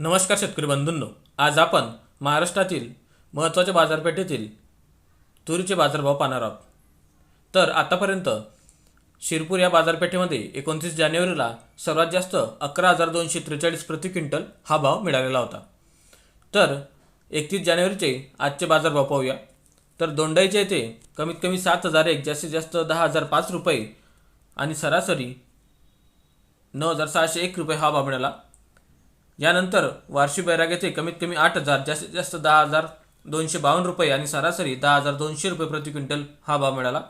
नमस्कार शेतकरी बंधूंनो. आज आपण महाराष्ट्रातील महत्त्वाच्या बाजारपेठेतील तुरीचे बाजारभाव पाहणार आहोत. तर आतापर्यंत शिरपूर या बाजारपेठेमध्ये एकोणतीस जानेवारीला सर्वात जास्त अकरा हजार दोनशे त्रेचाळीस प्रति क्विंटल हा भाव मिळालेला होता. तर एकतीस जानेवारीचे आजचे बाजारभाव पाहूया. तर दोंडाईच्या येथे कमीत कमी सात हजार एक जास्तीत जास्त दहा हजार पाच रुपये आणि सरासरी नऊ हजार सहाशे एक रुपये हा भाव मिळाला. यानंतर वार्षिक बैराग येथे कमीत कमी आठ हजार जास्तीत जास्त दहा हजार दोनशे बावन्न रुपये आणि सरासरी दहा हजार दोनशे रुपये प्रति क्विंटल हा भाव मिळाला.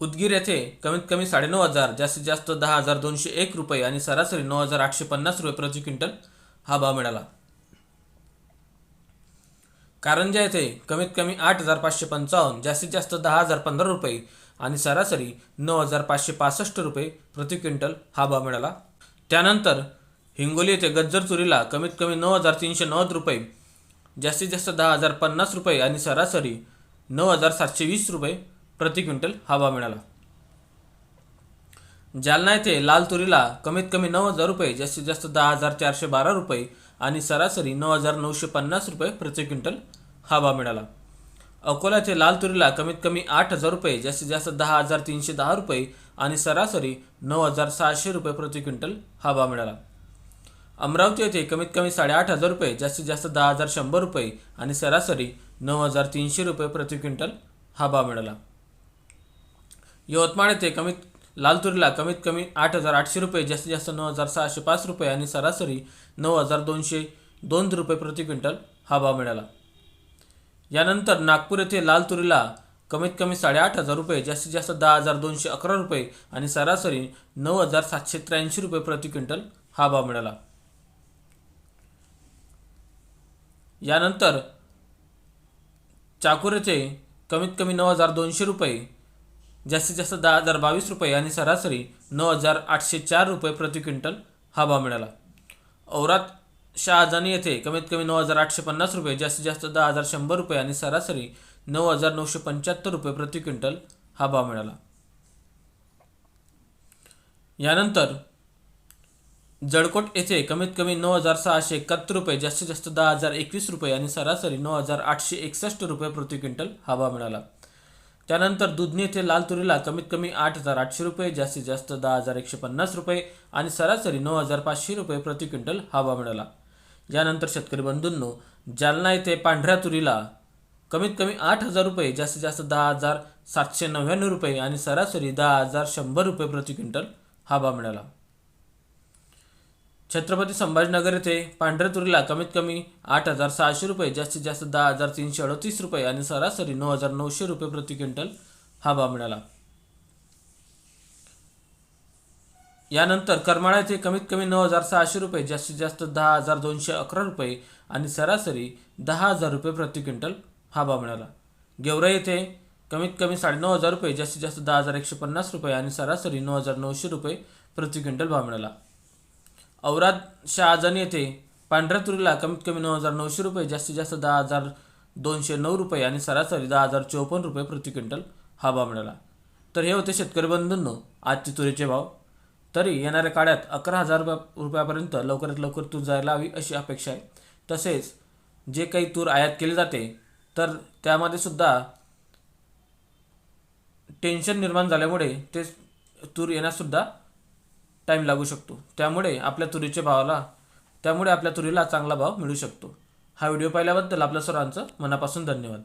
उदगीर येथे कमीत कमी साडेनऊ हजार जास्तीत जास्त दहा हजार दोनशे एक रुपये आणि सरासरी नऊ हजार आठशे पन्नास रुपये प्रति क्विंटल हा भाव मिळाला. कारंजा येथे कमीत कमी आठ हजार पाचशे पंचावन्न जास्तीत जास्त दहा हजार पंधरा रुपये आणि सरासरी नऊ हजार पाचशे पासष्ट रुपये प्रति क्विंटल हा भाव मिळाला. त्यानंतर हिंगोली येथे गज्जर चोरीला कमीत कमी नऊ हजार तीनशे नव्वद रुपये जास्तीत जास्त दहा हजार पन्नास रुपये आणि सरासरी नऊ हजार सातशे वीस रुपये प्रति क्विंटल हा भाव मिळाला. जालना येथे लाल तुरीला कमीत कमी नऊ हजार रुपये जास्तीत जास्त दहा हजार चारशे बारा रुपये आणि सरासरी नऊ हजार नऊशे पन्नास रुपये प्रति क्विंटल हा भाव मिळाला. अकोला येथे लाल तुरीला कमीत कमी आठ हजार रुपये जास्तीत जास्त दहा हजार तीनशे दहा रुपये आणि सरासरी नऊ हजार सहाशे रुपये प्रति क्विंटल हा भाव मिळाला. अमरावती येथे कमीत कमी साडेआठ हजार रुपये जास्तीत जास्त दहा हजार शंभर रुपये आणि सरासरी नऊ हजार तीनशे रुपये प्रति क्विंटल हा भाव मिळाला. यवतमाळ येथे कमीत लाल तुरीला कमीत कमी आठ हजार आठशे रुपये जास्तीत जास्त नऊ हजार सहाशे पाच रुपये आणि सरासरी नऊ हजार दोनशे दोन रुपये प्रति क्विंटल हा भाव मिळाला. यानंतर नागपूर येथे लाल तुरीला कमीत कमी साडेआठ हजार रुपये जास्तीत जास्त दहा हजार दोनशे अकरा रुपये आणि सरासरी नऊ हजार सातशे त्र्याऐंशी रुपये प्रति क्विंटल हा भाव मिळाला. यानंतर चाकूर येथे कमीत कमी नऊ हजार दोनशे रुपये जास्तीत जास्त दहा हजार बावीस रुपये आणि सरासरी नऊ हजार आठशे चार रुपये प्रति क्विंटल हा भाव मिळाला. औरात शहाजानी येथे कमीत कमी नऊ हजार आठशे पन्नास रुपये जास्तीत जास्त दहा हजार शंभर रुपये आणि सरासरी नऊ हजार नऊशे पंच्याहत्तर रुपये प्रति क्विंटल हा भाव मिळाला. यानंतर जळकोट येथे कमीत कमी नऊ हजार सहाशे एकाहत्तर रुपये जास्तीत जास्त दहा हजार एकवीस रुपये आणि सरासरी नऊ हजार आठशे एकसष्ट रुपये प्रति क्विंटल हा भाव मिळाला. त्यानंतर दुधनी येथे लाल तुरीला कमीत कमी आठ हजार आठशे रुपये जास्तीत जास्त दहा हजार एकशे पन्नास रुपये आणि सरासरी नऊ हजार पाचशे रुपये प्रति क्विंटल हा भाव मिळाला. यानंतर शेतकरी बंधूंनो जालना येथे पांढऱ्या तुरीला कमीत कमी आठ हजार रुपये जास्तीत जास्त दहा हजार सातशे नव्याण्णव रुपये आणि सरासरी दहा हजार शंभर रुपये प्रति क्विंटल हा भाव मिळाला. छत्रपती संभाजीनगर येथे पांढऱ्या तुरीला कमीत कमी आठ हजार सहाशे रुपये जास्तीत जास्त दहा हजार तीनशे अडतीस रुपये आणि सरासरी नऊ हजार नऊशे रुपये प्रति क्विंटल हा भाव मिळाला. यानंतर करमाळा येथे कमीत कमी नऊ हजार सहाशे रुपये जास्तीत जास्त दहा हजार दोनशे अकरा रुपये आणि सरासरी दहा हजार रुपये प्रति क्विंटल हा भाव मिळाला. गेवराई येथे कमीत कमी साडेनऊ हजार रुपये जास्तीत जास्त दहा हजार एकशे पन्नास रुपये आणि सरासरी नऊ हजार नऊशे रुपये प्रति क्विंटल भाव मिळाला. औराद शहाजानी येथे पांढऱ्या तुरीला कमीत कमी नऊ हजार नऊशे रुपये जास्तीत जास्त दहा हजार दोनशे नऊ रुपये आणि सरासरी दहा हजार चोपन्न रुपये प्रति क्विंटल हा भाव मिळाला. तर हे होते शेतकरी बंधूंनो आजचे तुरीचे भाव. तरी येणाऱ्या काळात अकरा हजार रुपया रुपयापर्यंत लवकरात लवकर तूर जायला हवी अशी अपेक्षा आहे. तसेच जे काही तूर आयात केले जाते तर त्यामध्ये सुद्धा टेन्शन निर्माण झाल्यामुळे ते तूर येण्यासुद्धा टाईम लागू शकतो. त्यामुळे आपल्या तुरीच्या भावाला त्यामुळे आपल्या तुरीला चांगला भाव मिळू शकतो. हा व्हिडिओ पाहिल्याबद्दल आपल्या सर्वांचं मनापासून धन्यवाद.